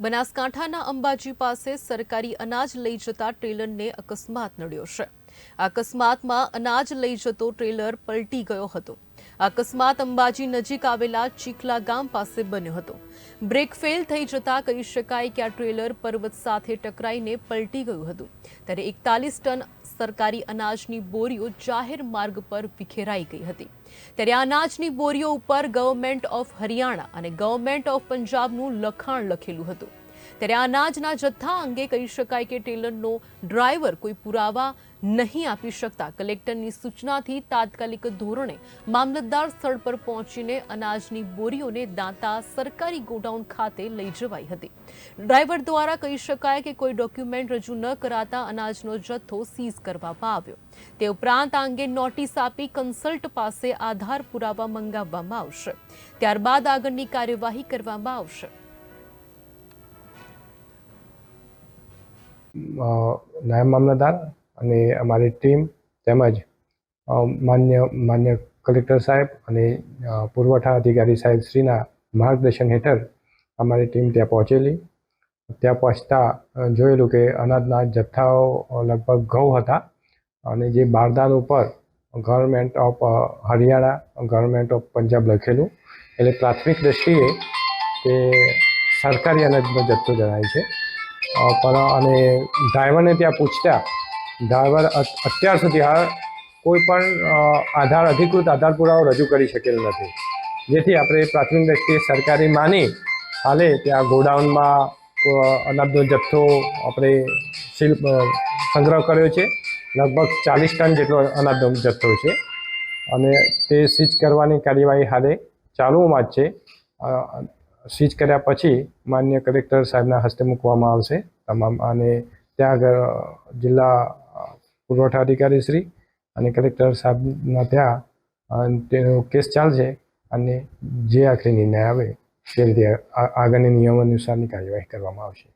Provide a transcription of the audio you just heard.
બનાસકાંઠાના અંબાજી પાસે સરકારી અનાજ લઈ જતા ટ્રેલરને અકસ્માત નડ્યો છે. અકસ્માતમાં અનાજ લઈ જતો ટ્રેલર પલટી ગયો હતો. અકસ્માત અંબાજી નજીક આવેલા ચીખલા ગામ પાસે બન્યો હતો. બ્રેક ફેલ થઈ જતા કહી શકાય કે આ ટ્રેલર પર્વત સાથે ટકરાઈને પલટી ગયું હતું. ત્યારે એકતાલીસ ટન સરકારી અનાજની બોરીઓ જાહેર માર્ગ પર વિખેરાઈ ગઈ હતી. ત્યારે અનાજની બોરીઓ ઉપર ગવર્મેન્ટ ઓફ હરિયાણા અને ગવર્મેન્ટ ઓફ પંજાબનું લખાણ લખેલું હતું. ત્યારે અનાજના જથ્થા અંગે કહી શકાય કે ટેલરનો ડ્રાઈવર કોઈ પુરાવા નહીં આપી શકતા. કલેક્ટરની સૂચનાથી તાત્કાલિક ધોરણે મામલતદાર સ્થળ પર પહોંચીને અનાજની બોરીઓને દાંતા સરકારી ગોડાઉન ખાતે લઈ જવાઈ હતી. ડ્રાઈવર દ્વારા કહી શકાય કે કોઈ ડોક્યુમેન્ટ રજૂ ન કરાતા અનાજનો જથ્થો સીઝ કરવામાં આવ્યો. તે ઉપરાંત આ અંગે નોટિસ આપી કન્સલ્ટ પાસે આધાર પુરાવા મંગાવવામાં આવશે. ત્યારબાદ આગળની કાર્યવાહી કરવામાં આવશે. નાયબ મામલતદાર અને અમારી ટીમ તેમજ માન્ય માન્ય કલેક્ટર સાહેબ અને પુરવઠા અધિકારી સાહેબ શ્રીના માર્ગદર્શન હેઠળ અમારી ટીમ ત્યાં પહોંચેલી. ત્યાં પહોંચતા જોયેલું કે અનાજના જથ્થાઓ લગભગ ઘઉં હતા અને જે બારદાન ઉપર government of Haryana, government of Punjab લખેલું. એટલે પ્રાથમિક દ્રષ્ટિએ તે સરકારી અનાજનો જથ્થો જણાય છે. પણ અને ડ્રાઈવરને ત્યાં પૂછતા ડ્રાઈવર અત્યાર સુધી આ કોઈ પણ આધાર, અધિકૃત આધાર પુરાવો રજૂ કરી શકેલ નથી. જેથી આપણે પ્રાથમિક દ્રષ્ટિએ સરકારી માની હાલે ત્યાં ગોડાઉનમાં અનાજનો જથ્થો આપણે શિલ્પ સંગ્રહ કર્યો છે. લગભગ ચાલીસ ટન જેટલો અનાજનો જથ્થો છે. અને તે સીઝ કરવાની કાર્યવાહી હાલે ચાલુમાં જ છે. સીઝ કર્યા પછી માન્ય કલેક્ટર સાહેબના હસ્તે મૂકવામાં આવશે તમામ. અને ત્યાં આગળ જિલ્લા પુરવઠા અધિકારી શ્રી અને કલેક્ટર સાહેબના ત્યાં તેનો કેસ ચાલશે અને જે આખરી નિર્ણય આવે તે રીતે આગળની નિયમ અનુસારની કાર્યવાહી કરવામાં આવશે.